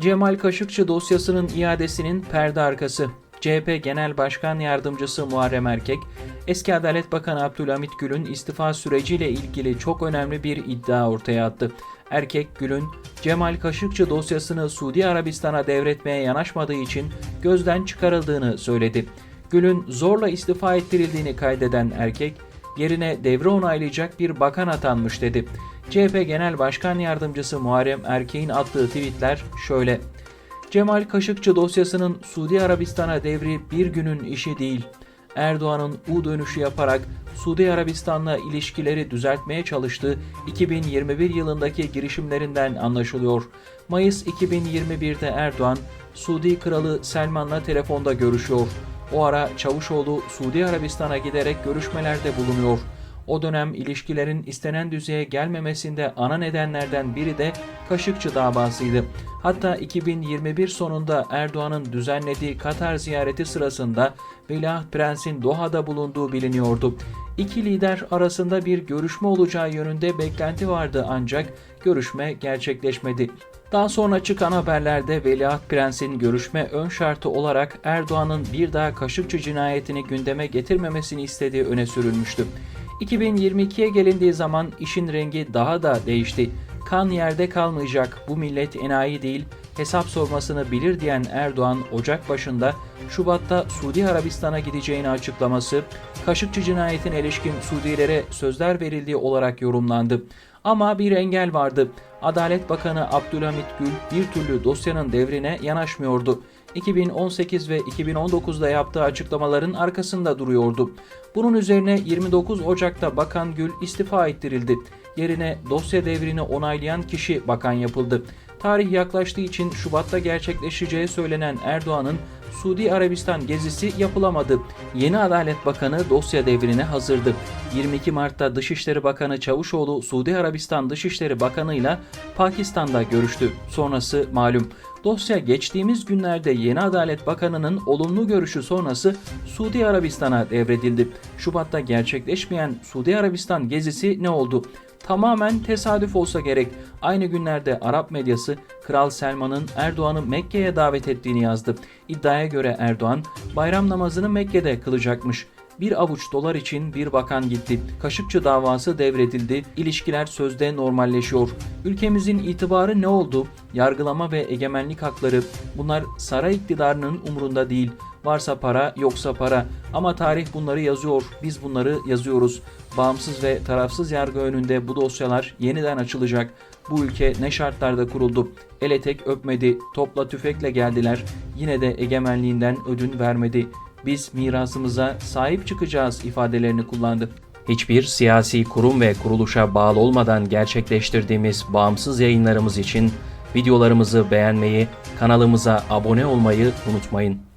Cemal Kaşıkçı dosyasının iadesinin perde arkası. CHP Genel Başkan Yardımcısı Muharrem Erkek, eski Adalet Bakanı Abdülhamit Gül'ün istifa süreciyle ilgili çok önemli bir iddia ortaya attı. Erkek Gül'ün Cemal Kaşıkçı dosyasını Suudi Arabistan'a devretmeye yanaşmadığı için gözden çıkarıldığını söyledi. Gül'ün zorla istifa ettirildiğini kaydeden erkek, yerine devre onaylayacak bir bakan atanmış dedi. CHP Genel Başkan Yardımcısı Muharrem Erkek'in attığı tweetler şöyle. Cemal Kaşıkçı dosyasının Suudi Arabistan'a devri bir günün işi değil. Erdoğan'ın U dönüşü yaparak Suudi Arabistan'la ilişkileri düzeltmeye çalıştığı 2021 yılındaki girişimlerinden anlaşılıyor. Mayıs 2021'de Erdoğan, Suudi Kralı Selman'la telefonda görüşüyor. O ara Çavuşoğlu Suudi Arabistan'a giderek görüşmelerde bulunuyor. O dönem ilişkilerin istenen düzeye gelmemesinde ana nedenlerden biri de Kaşıkçı davasıydı. Hatta 2021 sonunda Erdoğan'ın düzenlediği Katar ziyareti sırasında Veliaht Prens'in Doha'da bulunduğu biliniyordu. İki lider arasında bir görüşme olacağı yönünde beklenti vardı ancak görüşme gerçekleşmedi. Daha sonra çıkan haberlerde Veliaht Prens'in görüşme ön şartı olarak Erdoğan'ın bir daha Kaşıkçı cinayetini gündeme getirmemesini istediği öne sürülmüştü. 2022'ye gelindiği zaman işin rengi daha da değişti. Kan yerde kalmayacak, bu millet enayi değil, hesap sormasını bilir diyen Erdoğan Ocak başında Şubat'ta Suudi Arabistan'a gideceğini açıklaması, Kaşıkçı cinayetine ilişkin Suudilere sözler verildiği olarak yorumlandı. Ama bir engel vardı. Adalet Bakanı Abdülhamit Gül bir türlü dosyanın devrine yanaşmıyordu. 2018 ve 2019'da yaptığı açıklamaların arkasında duruyordu. Bunun üzerine 29 Ocak'ta Bakan Gül istifa ettirildi. Yerine dosya devrini onaylayan kişi bakan yapıldı. Tarih yaklaştığı için Şubat'ta gerçekleşeceği söylenen Erdoğan'ın Suudi Arabistan gezisi yapılamadı. Yeni Adalet Bakanı dosya devrine hazırdı. 22 Mart'ta Dışişleri Bakanı Çavuşoğlu Suudi Arabistan Dışişleri Bakanı ile Pakistan'da görüştü. Sonrası malum. Dosya geçtiğimiz günlerde yeni Adalet Bakanı'nın olumlu görüşü sonrası Suudi Arabistan'a devredildi. Şubat'ta gerçekleşmeyen Suudi Arabistan gezisi ne oldu? Tamamen tesadüf olsa gerek. Aynı günlerde Arap medyası Kral Selman'ın Erdoğan'ı Mekke'ye davet ettiğini yazdı. İddiaya göre Erdoğan bayram namazını Mekke'de kılacakmış. Bir avuç dolar için bir bakan gitti. Kaşıkçı davası devredildi. İlişkiler sözde normalleşiyor. Ülkemizin itibarı ne oldu? Yargılama ve egemenlik hakları bunlar saray iktidarının umurunda değil. Varsa para, yoksa para. Ama tarih bunları yazıyor. Biz bunları yazıyoruz. Bağımsız ve tarafsız yargı önünde bu dosyalar yeniden açılacak. Bu ülke ne şartlarda kuruldu? Ele tek öpmedi. Topla tüfekle geldiler. Yine de egemenliğinden ödün vermedi. Biz mirasımıza sahip çıkacağız ifadelerini kullandı. Hiçbir siyasi kurum ve kuruluşa bağlı olmadan gerçekleştirdiğimiz bağımsız yayınlarımız için videolarımızı beğenmeyi, kanalımıza abone olmayı unutmayın.